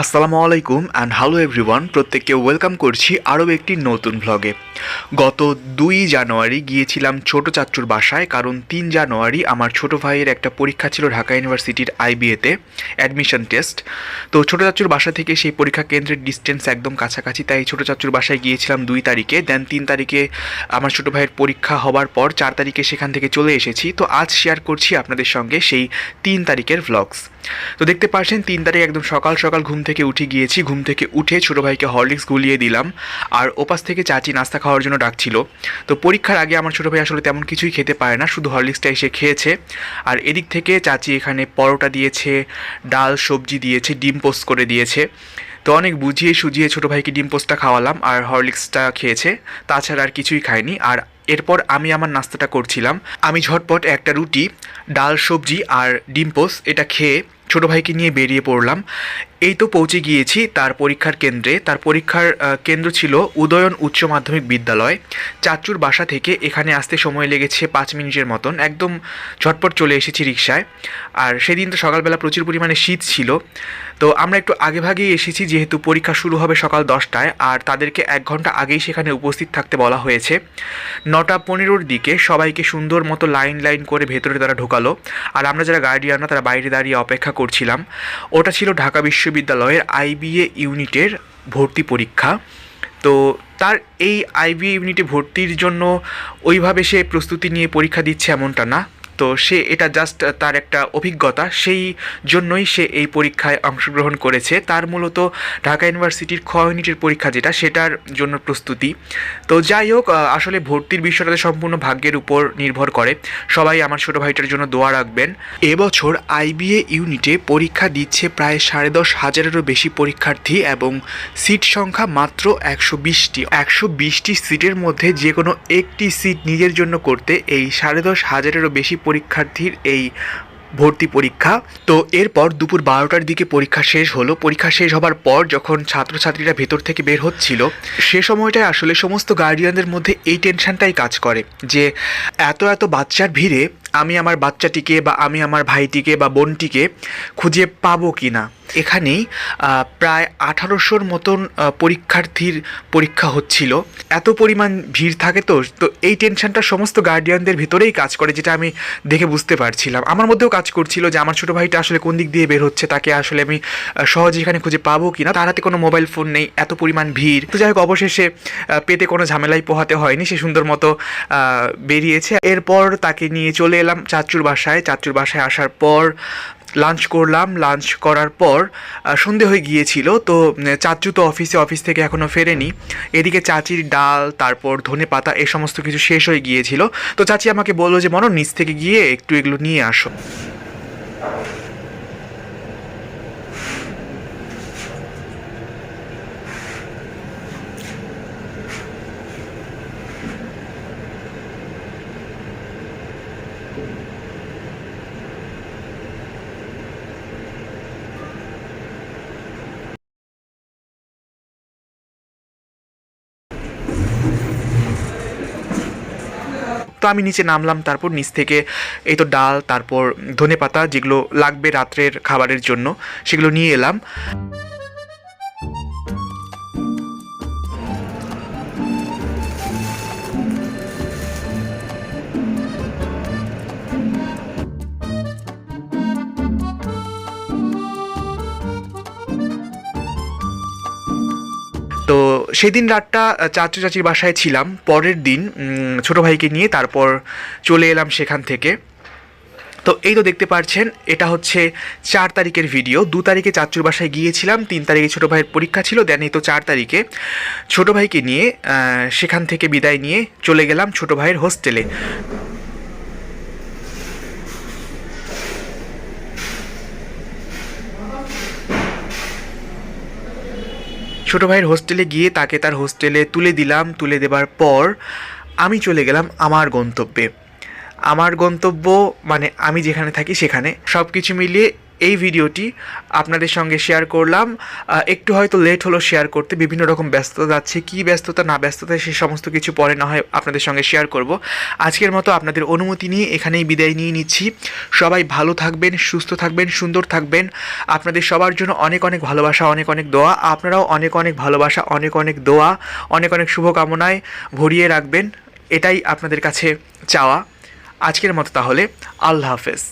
আসসালামু আলাইকুম and hello everyone প্রত্যেককে ওয়েলকাম করছি আরও একটি নতুন ভ্লগে গত দুই জানুয়ারি গিয়েছিলাম ছোট চাচ্চুর বাসায়, কারণ তিন জানুয়ারি আমার ছোট ভাইয়ের একটা পরীক্ষা ছিল ঢাকা ইউনিভার্সিটির আইবিএতে অ্যাডমিশন টেস্ট তো ছোট চাচ্চুর বাসা থেকে সেই পরীক্ষা কেন্দ্রের ডিস্টেন্স একদম কাছাকাছি, তাই ছোট চাচ্চুর বাসায় গিয়েছিলাম দুই তারিখে। দেন তিন তারিখে আমার ছোট ভাইয়ের পরীক্ষা হওয়ার পর চার তারিখে সেখান থেকে চলে এসেছি। তো আজ শেয়ার করছি আপনাদের সঙ্গে সেই তিন তারিখের ভ্লগস তো দেখতে পাচ্ছেন, তিন তারিখ একদম সকাল সকাল ঘুম থেকে উঠে গিয়েছি, ঘুম থেকে উঠে ছোটো ভাইকে হরলিক্স গুলিয়ে দিলাম, আর ওপাশ থেকে চাচি নাস্তা খাওয়ার জন্য ডাকছিল। তো পরীক্ষার আগে আমার ছোটো ভাই আসলে তেমন কিছুই খেতে পারে না, শুধু হরলিক্সটা এসে খেয়েছে। আর এদিক থেকে চাচি এখানে পরোটা দিয়েছে, ডাল, সবজি দিয়েছে, ডিম পোস্ট করে দিয়েছে। তো অনেক বুঝিয়ে সুজিয়ে ছোটো ভাইকে ডিম পোস্টটা খাওয়ালাম আর হরলিক্সটা খেয়েছে, তাছাড়া আর কিছুই খায়নি আর এরপর আমি আমার নাস্তাটা করছিলাম। আমি ঝটপট একটা রুটি, ডাল, সবজি আর ডিম পোস্ট এটা খেয়ে ছোটো ভাইকে নিয়ে বেরিয়ে পড়লাম। এই তো পৌঁছে গিয়েছি, তার পরীক্ষার কেন্দ্রে। তার পরীক্ষার কেন্দ্র ছিল উদয়ন উচ্চ মাধ্যমিক বিদ্যালয়। চাচুর বাসা থেকে এখানে আসতে সময় লেগেছে পাঁচ মিনিটের মতন। একদম ঝটপট চলে এসেছি রিক্সায় আর সেদিন তো সকালবেলা প্রচুর পরিমাণে শীত ছিল। তো আমরা একটু আগে ভাগেই এসেছি, যেহেতু পরীক্ষা শুরু হবে সকাল দশটায়, আর তাদেরকে এক ঘণ্টা আগেই সেখানে উপস্থিত থাকতে বলা হয়েছে। নটা পনেরোর দিকে সবাইকে সুন্দর মতো লাইন লাইন করে ভেতরে তারা ঢোকালো, আর আমরা যারা গার্ডিয়ানরা তারা বাইরে দাঁড়িয়ে অপেক্ষা করছিলাম। ওটা ছিল ঢাকা বিশ্ববিদ্যালয়ের আইবিএ ইউনিটের ভর্তি পরীক্ষা। তো তার এই আইবিএ ইউনিটে ভর্তির জন্য ওইভাবে সে প্রস্তুতি নিয়ে পরীক্ষা দিচ্ছে এমনটা না। তো সে এটা জাস্ট তার একটা অভিজ্ঞতা। সেই জন্যই সে এই পরীক্ষায় অংশগ্রহণ করেছে। তার মূলত ঢাকা ইউনিভার্সিটির খ ইউনিটের পরীক্ষা যেটা, সেটার জন্য প্রস্তুতি। তো যাই হোক আসলে ভর্তির বিষয়টাতে সম্পূর্ণ ভাগ্যের উপর নির্ভর করে। সবাই আমার ছোটো ভাইটার জন্য দোয়া রাখবেন। এবছর আইবিএ ইউনিটে পরীক্ষা দিচ্ছে প্রায় সাড়ে দশ হাজারেরও বেশি পরীক্ষার্থী এবং সিট সংখ্যা মাত্র একশো বিশটি। একশো বিশটি সিটের মধ্যে যে কোনো একটি সিট নিজের জন্য করতে এই সাড়ে দশ হাজারেরও বেশি পরীক্ষার্থীর এই ভর্তি পরীক্ষা। তো এরপর দুপুর বারোটার দিকে পরীক্ষা শেষ হলো। পরীক্ষা শেষ হবার পর যখন ছাত্রছাত্রীরা ভেতর থেকে বের হচ্ছিল, সে সময়টায় আসলে সমস্ত গার্ডিয়ানদের মধ্যে এই টেনশনটাই কাজ করে যে, এত এত বাচ্চার ভিড়ে আমি আমার বাচ্চাটিকে বা আমি আমার ভাইটিকে বা বোনটিকে খুঁজে পাবো কি না এখানেই প্রায় আঠারোশোর মতন পরীক্ষার্থীর পরীক্ষা হচ্ছিল। এত পরিমাণ ভিড় থাকে তো তো এই টেনশনটা সমস্ত গার্ডিয়ানদের ভিতরেই কাজ করে, যেটা আমি দেখে বুঝতে পারছিলাম। আমার মধ্যেও কাজ করছিল যে, আমার ছোটো ভাইটা আসলে কোন দিক দিয়ে বের হচ্ছে, তাকে আসলে আমি সহজে এখানে খুঁজে পাবো কি না তার হাতে কোনো মোবাইল ফোন নেই, এত পরিমাণ ভিড়। তো যাই হোক, অবশেষে পেতে কোনো ঝামেলাই পোহাতে হয়নি, সে সুন্দর মতো বেরিয়েছে। এরপর তাকে নিয়ে চলে এলাম চাচুর বাসায়। চাচুর বাসায় আসার পর লাঞ্চ করলাম, লাঞ্চ করার পর সন্ধে হয়ে গিয়েছিল, তো চাচু তো অফিসে অফিস থেকে এখনও ফেরেনি। এদিকে চাচির ডাল, তারপর ধনে পাতা এই সমস্ত কিছু শেষ হয়ে গিয়েছিল। তো চাচি আমাকে বলল যে মনো নিচ থেকে গিয়ে একটু এগুলো নিয়ে আসো। তো আমি নিচে নামলাম, তারপর নিচ থেকে এই তো ডাল, তারপর ধনে পাতা যেগুলো লাগবে রাত্রের খাবারের জন্য, সেগুলো নিয়ে এলাম। সেদিন রাতটা চাচু চাচির বাসায় ছিলাম। পরের দিন ছোট ভাইকে নিয়ে তারপর চলে এলাম সেখান থেকে। তো এই তো দেখতে পাচ্ছেন এটা হচ্ছে চার তারিখের ভিডিও দু তারিখে চাচুর বাসায় গিয়েছিলাম, তিন তারিখে ছোটো ভাইয়ের পরীক্ষা ছিল দেন এই তো চার তারিখে ছোটো ভাইকে নিয়ে সেখান থেকে বিদায় নিয়ে চলে গেলাম ছোটো ভাইয়ের হোস্টেলে ছোটো ভাইয়ের হোস্টেলে গিয়ে তাকে তার হোস্টেলে তুলে দিলাম। তুলে দেবার পর আমি চলে গেলাম আমার গন্তব্যে। আমার গন্তব্য মানে আমি যেখানে থাকি সেখানে। সব কিছু মিলিয়ে এই ভিডিওটি আপনাদের সঙ্গে শেয়ার করলাম। একটু হয়তো লেট হলো শেয়ার করতে, বিভিন্ন রকম ব্যস্ততা যাচ্ছে, কী ব্যস্ততা, না ব্যস্ততা, সে সমস্ত কিছু পরে না হয় আপনাদের সঙ্গে শেয়ার করব। আজকের মতো আপনাদের অনুমতি নিয়ে এখানেই বিদায় নিয়ে নিচ্ছি। সবাই ভালো থাকবেন, সুস্থ থাকবেন, সুন্দর থাকবেন। আপনাদের সবার জন্য অনেক অনেক ভালোবাসা, অনেক অনেক দোয়া। আপনারাও অনেক অনেক ভালোবাসা, অনেক অনেক দোয়া, অনেক অনেক শুভকামনায় ভরিয়ে রাখবেন। এটাই আপনাদের কাছে চাওয়া। আজকের মতো তাহলে, আল্লাহ হাফেজ।